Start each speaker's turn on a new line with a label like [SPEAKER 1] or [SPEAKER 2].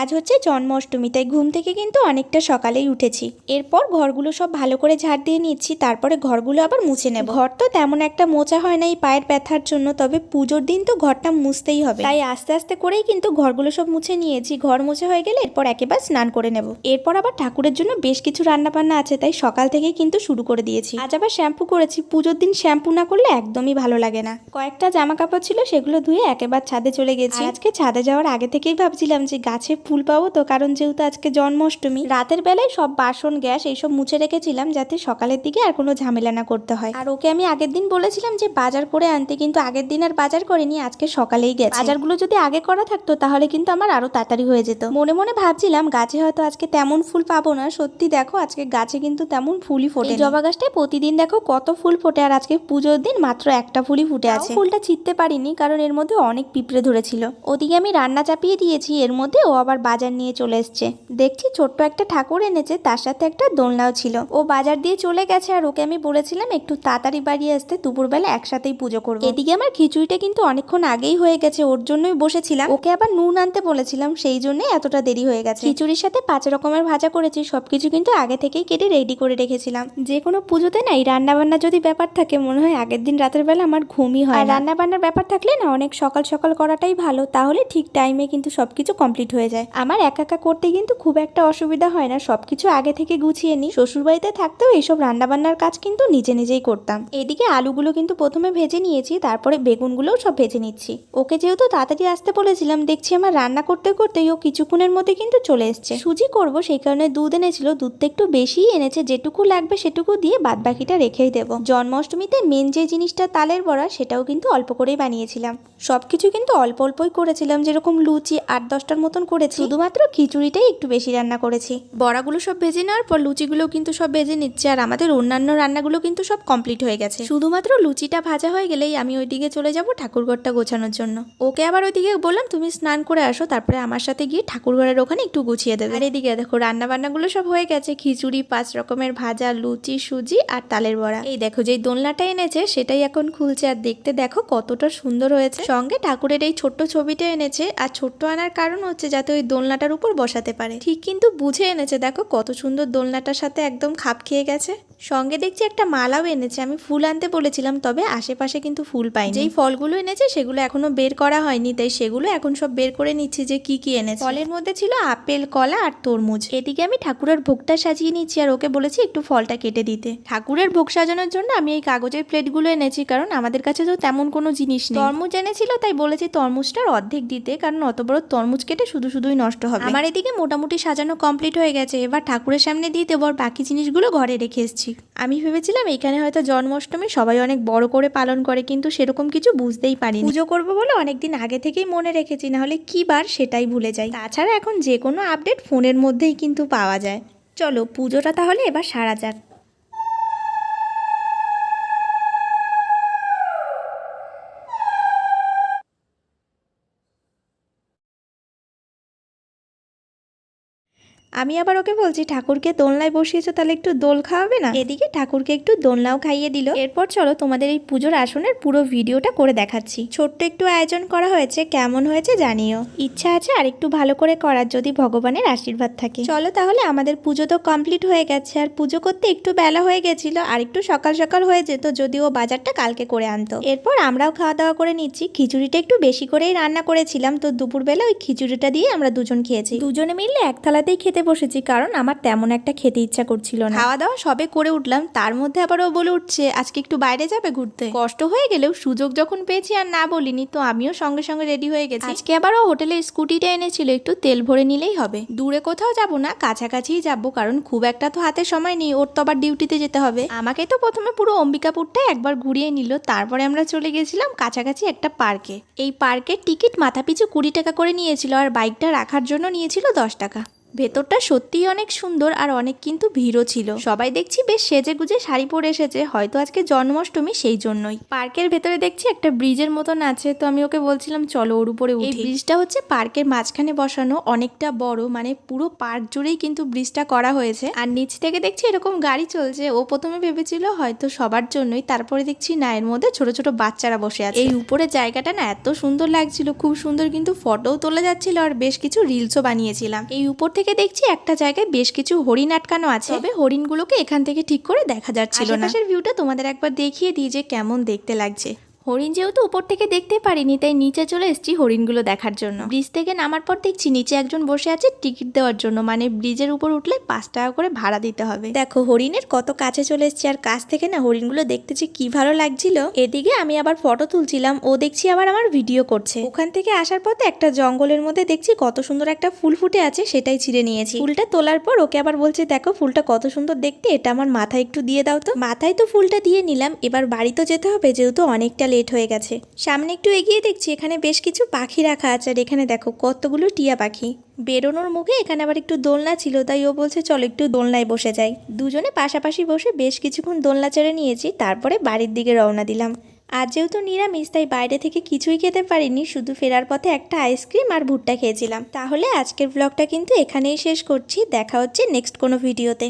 [SPEAKER 1] আজ হচ্ছে জন্মাষ্টমী, তাই ঘুম থেকে কিন্তু অনেকটা সকালেই উঠেছি। এরপর ঘরগুলো সব ভালো করে ঝাড় দিয়ে নিচ্ছি, তারপরে ঘরগুলো আবার মুছে নেব। ঘর তো তেমন একটা মোচা হয় না এই পায়ের ব্যথার জন্য, তবে পুজোর দিন তো ঘরটা মুছতেই হবে। তাই আস্তে আস্তে করেই কিন্তু ঘরগুলো সব মুছে নিয়েছি। ঘর মুছে হয়ে গেলে এরপর একেবারে স্নান করে নেব। এরপর আবার ঠাকুরের জন্য বেশ কিছু রান্না বান্না আছে, তাই সকাল থেকেই কিন্তু শুরু করে দিয়েছি। আজ আবার শ্যাম্পু করেছি। পুজোর দিন শ্যাম্পু না করলে একদমই ভালো লাগে না। কয়েকটা জামা কাপড় ছিল, সেগুলো ধুয়ে একেবারে ছাদে চলে গেছি। আজকে ছাদে যাওয়ার আগে থেকেই ভাবছিলাম যে গাছে ফুল পাবো তো কারণ যেহেতু আজকে জন্মাষ্টমী রাতের বেলায় সব বাসন গ্যাস এইসব মুছে রেখেছিলাম যাতে সকালের দিকে আর কোনো ঝামেলা না করতে হয়। আর ওকে আমি আগের দিন বলেছিলাম যে বাজার করে আনতে কিন্তু আগের দিন আর বাজার করিনি আজকে সকালেই গেছে। বাজারগুলো যদি আগে করা থাকতো তাহলে কিন্তু আমার আরও তাড়াতাড়ি হয়ে যেত। মনে মনে ভাবছিলাম গাছে হয়তো আজকে তেমন ফুল পাবো না সত্যি দেখো আজকে গাছে কিন্তু তেমন ফুলই ফোটে জবা গাছটায় প্রতিদিন দেখো কত ফুল ফোটে আর আজকে পুজোর দিন মাত্র একটা ফুলই ফুটে আছে। ফুলটা ছিটতে পারিনি কারণ এর মধ্যে অনেক পিঁপড়ে ধরেছিল। ওদিকে আমি রান্না চাপিয়ে দিয়েছি এর মধ্যে ও আবার বাজার নিয়ে চলে এসছে। দেখছি ছোট্ট একটা ঠাকুর এনেছে, তার সাথে একটা দোলনাও ছিল। ও বাজার দিয়ে চলে গেছে আর ওকে আমি বলেছিলাম একটু তাড়াতাড়ি বাড়ি আসতে, দুপুরবেলা একসাথেই পুজো করব। এদিকে আমার খিচুড়িটা কিন্তু অনেকক্ষণ আগেই হয়ে গেছে, ওর জন্যই বসেছিলাম। ওকে আবার নুন আনতে বলেছিলাম, সেই জন্যই এতটা দেরি হয়ে গেছে। খিচুড়ির সাথে পাঁচ রকমের ভাজা করেছি, সবকিছু কিন্তু আগে থেকেই কেটে রেডি করে রেখেছিলাম। যে কোনো পুজোতে না, এই রান্না বান্না যদি ব্যাপার থাকে, মনে হয় আগের দিন রাতের বেলা আমার ঘুমই হয় রান্না বান্নার ব্যাপার থাকলে না, অনেক সকাল সকাল করাটাই ভালো, তাহলে ঠিক টাইমে কিন্তু সবকিছু কমপ্লিট হয়ে যায়। আমার একা একা করতে কিন্তু খুব একটা অসুবিধা হয় না। সব কিছু আগে থেকে গুছিয়ে নিই। শ্বশুরবাড়িতে থাকতেও এইসব রান্না বান্নার কাজ কিন্তু নিজে নিজেই করতাম। এদিকে আলুগুলো কিন্তু প্রথমে ভেজে নিয়েছি, তারপরে বেগুনগুলোও সব ভেজে নিচ্ছি। ওকে যেহেতু তাড়াতাড়ি আসতে বলেছিলাম, দেখছি আমার রান্না করতে করতেই ও কিছুক্ষণের মধ্যে কিন্তু চলে এসছে। সুজি করব, সেই কারণে দুধ এনেছিল। দুধটা একটু বেশিই এনেছে, যেটুকু লাগবে সেটুকু দিয়ে বাদ বাকিটা রেখেই দেবো। জন্মাষ্টমীতে মেন যে জিনিসটা তালের বড়া, সেটাও কিন্তু অল্প করেই বানিয়েছিলাম। সবকিছু কিন্তু অল্প অল্পই করেছিলাম, যেরকম লুচি আট দশটার মতন করেছি শুধুমাত্র খিচুড়িটাই একটু বেশি রান্না করেছি। বড়াগুলো সব ভেজে নেওয়ার পর লুচিগুলো কিন্তু সব ভেজে নিচ্ছে আর আমাদের অন্যান্য রান্নাগুলো কিন্তু সব কমপ্লিট হয়ে গেছে। শুধুমাত্র লুচিটা ভাজা হয়ে গেলেই আমি ওইদিকে চলে যাব ঠাকুরঘরটা গোছানোর জন্য। ওকে আবার ওইদিকে বললাম, তুমি স্নান করে আসো, তারপরে আমার সাথে গিয়ে ঠাকুরঘরের ওখানে একটু গুছিয়ে দেবে। আর এদিকে দেখো রান্না বান্নাগুলো সব হয়ে গেছে। খিচুড়ি, পাঁচ রকমের ভাজা, লুচি, সুজি আর তালের বড়া। এই দেখো, যেই দোলনাটা এনেছে সেটাই এখন খুলছে আর দেখতে দেখো কতটা সুন্দর হয়েছে। সঙ্গে ঠাকুরের এই ছোট্ট ছবিটা এনেছে। আর ছোট্ট আনার কারণ হচ্ছে যাতে ওই দোলনাটার উপর বসাতে পারে। ঠিক কিন্তু বুঝে এনেছে দেখো কত সুন্দর দোলনাটার সাথে একদম খাপ খেয়ে গেছে। সঙ্গে দেখছি একটা মালাও এনেছে। আমি ফুল আনতে বলেছিলাম তবে আশেপাশে কিন্তু ফুল পাইনি। যেই ফলগুলো এনেছে সেগুলো এখনও বের করা হয়নি তাই সেগুলো এখন সব বের করে নিচ্ছি যে কি কি এনেছে। ফলের মধ্যে ছিল আপেল কলা আর তরমুজ। এদিকে আমি ঠাকুরের ভোগটা সাজিয়ে নিচ্ছি আর ওকে বলেছি একটু ফলটা কেটে দিতে। ঠাকুরের ভোগ সাজানোর জন্য আমি এই কাগজের প্লেটগুলো এনেছি কারণ আমাদের কাছে তো তেমন কোনো জিনিস নেই। তরমুজ এনেছিল তাই বলেছি তরমুজটার অর্ধেক দিতে কারণ অত বড় তরমুজ কেটে শুধু শুধুই নষ্ট হবে। আমার এদিকে মোটামুটি সাজানো কমপ্লিট হয়ে গেছে এবার ঠাকুরের সামনে দিয়ে দেবো আর বাকি জিনিসগুলো ঘরে রেখে এসেছি। আমি ভেবেছিলাম এখানে হয়তো জন্মাষ্টমী সবাই অনেক বড় করে পালন করে, কিন্তু সেরকম কিছু বুঝতেই পারি পুজো করব বলে অনেকদিন আগে থেকেই মনে রেখেছি, না হলে কি বার সেটাই ভুলে যাই। তাছাড়া এখন যে কোনো আপডেট ফোনের মধ্যেই কিন্তু পাওয়া যায়। চলো পুজোটা তাহলে এবার সারা যাক। আমি আবার ওকে বলছি, ঠাকুরকে দোলনায় বসিয়েছো, তাহলে একটু দোল খাওয়াবে না? এদিকে ঠাকুরকে একটু দোলনাও খাইয়ে দিল। এরপর চলো তোমাদের এই পুজোর আসনের পুরো ভিডিওটা করে দেখাচ্ছি। ছোট্ট একটু আয়োজন করা হয়েছে, কেমন হয়েছে জানিও। ইচ্ছা আছে আর একটু ভালো করে করার, যদি ভগবানের আশীর্বাদ থাকে। চলো তাহলে আমাদের পুজো তো কমপ্লিট হয়ে গেছে, আর পুজো করতে একটু বেলা হয়ে গেছিল, আর একটু সকাল সকাল হয়ে যেত, যদিও বাজারটা কালকে করে আনতো। এরপর আমরাও খাওয়া দাওয়া করে নিচ্ছি, খিচুড়িটা একটু বেশি করেই রান্না করেছিলাম, তো দুপুরবেলা ওই খিচুড়িটা দিয়ে আমরা দুজন খেয়েছি। দুজনে মিলে এক থালাতেই খেতে বসেছি কারণ আমার তেমন একটা খেতে ইচ্ছা করছিল না। খাওয়া দাওয়া সবে করে উঠলাম তার মধ্যে আবার ও বলে উঠছে আজকে একটু বাইরে যাবে ঘুরতে। কষ্ট হয়ে গেলেও সুযোগ যখন পেয়েছি আর না বলিনি তো আমিও সঙ্গে সঙ্গে রেডি হয়ে গেছি। আজকে আবার ও হোটেলে স্কুটিটা এনেছিল একটু তেল ভরে নিলেই হবে। দূরে কোথাও যাব না কাছাকাছিই যাব কারণ খুব একটা তো হাতে সময় নেই ওর তো আবার ডিউটিতে যেতে হবে। আমাকে তো প্রথমে পুরো অম্বিকাপুরটা একবার ঘুরিয়ে নিল তারপরে আমরা চলে গেছিলাম কাছাকাছি একটা পার্কে। এই পার্কের টিকিট মাথাপিছু কুড়ি টাকা করে নিয়েছিল আর বাইকটা রাখার জন্য নিয়েছিল দশ টাকা। ভেতরটা সত্যিই অনেক সুন্দর আর অনেক কিন্তু ভিড়ও ছিল। সবাই দেখছি বেশ সেজে গুজে শাড়ি পরে এসেছে হয়তো আজকে জন্মাষ্টমী সেই জন্যই। পার্কের ভেতরে দেখছি একটা ব্রিজের মতন আছে তো আমি ওকে বলছিলাম চলো ওর উপরে এই ব্রিজটা হচ্ছে পার্কের মাঝখানে বসানো অনেকটা বড় মানে পুরো পার্ক জুড়েই কিন্তু ব্রিজটা করা হয়েছে। আর নিচ থেকে দেখছি এরকম গাড়ি চলছে ও প্রথমে ভেবেছিল হয়তো সবার জন্যই তারপরে দেখছি না এর মধ্যে ছোট ছোট বাচ্চারা বসে আছে। এই উপরের জায়গাটা না এত সুন্দর লাগছিল খুব সুন্দর কিন্তু ফটোও তোলা যাচ্ছিল আর বেশ কিছু রিলসও বানিয়েছিলাম। এই উপর থেকে দেখছি একটা জায়গায় বেশ কিছু হরিণ আটকানো আছে। তবে হরিণগুলোকে এখান থেকে ঠিক করে দেখা যাচ্ছিল না। আশেপাশের ভিউটা তোমাদের একবার দেখিয়ে দিই যে কেমন দেখতে লাগছে। হরিণ যেহেতু উপর থেকে দেখতে পারিনি, তাই নিচে চলে এসেছি হরিণগুলো দেখার জন্য। ব্রিজ থেকে নামার পর দেখছি নিচে একজন বসে আছে টিকিট দেওয়ার জন্য মানে ব্রিজের উপর উঠলে পাঁচ টাকা করে ভাড়া দিতে হবে। দেখো, হরিণের কত কাছে চলে এসেছি, আর কাছ থেকে না হরিণগুলো দেখতেছি কি ভালো লাগছিল। এদিকে আমি আবার ফটো তুলছিলাম, ও দেখছি আবার আমার ভিডিও করছে। ওখান থেকে আসার পথে একটা জঙ্গলের মধ্যে দেখছি কত সুন্দর একটা ফুল ফুটে আছে, সেটাই ছিঁড়ে নিয়েছি। ফুলটা তোলার পর ওকে আবার বলছে, দেখো ফুলটা কত সুন্দর দেখতে, এটা আমার মাথায় একটু দিয়ে দাও তো। মাথায় তো ফুলটা দিয়ে নিলাম, এবার বাড়ি তো যেতে হবে, যেহেতু অনেকটা হয়ে গেছে। সামনে একটু এগিয়ে দেখছি এখানে বেশ কিছু পাখি রাখা আছে আর এখানে দেখো কতগুলো টিয়া পাখি। বেরোনোর মুখে এখানে আবার একটু দোলনা ছিল, তাই ও বলছে, চলো একটু দোলনায় বসে যাই। দুজনে পাশাপাশি বসে বেশ কিছুক্ষণ দোলনা চেড়ে নিয়েছি, তারপরে বাড়ির দিকে রওনা দিলাম। আজ যেহেতু নিরামিষ, তাই বাইরে থেকে কিছুই খেতে পারিনি, শুধু ফেরার পথে একটা আইসক্রিম আর ভুট্টা খেয়েছিলাম। তাহলে আজকের ব্লগটা কিন্তু এখানেই শেষ করছি, দেখা হচ্ছে নেক্সট কোনো ভিডিওতে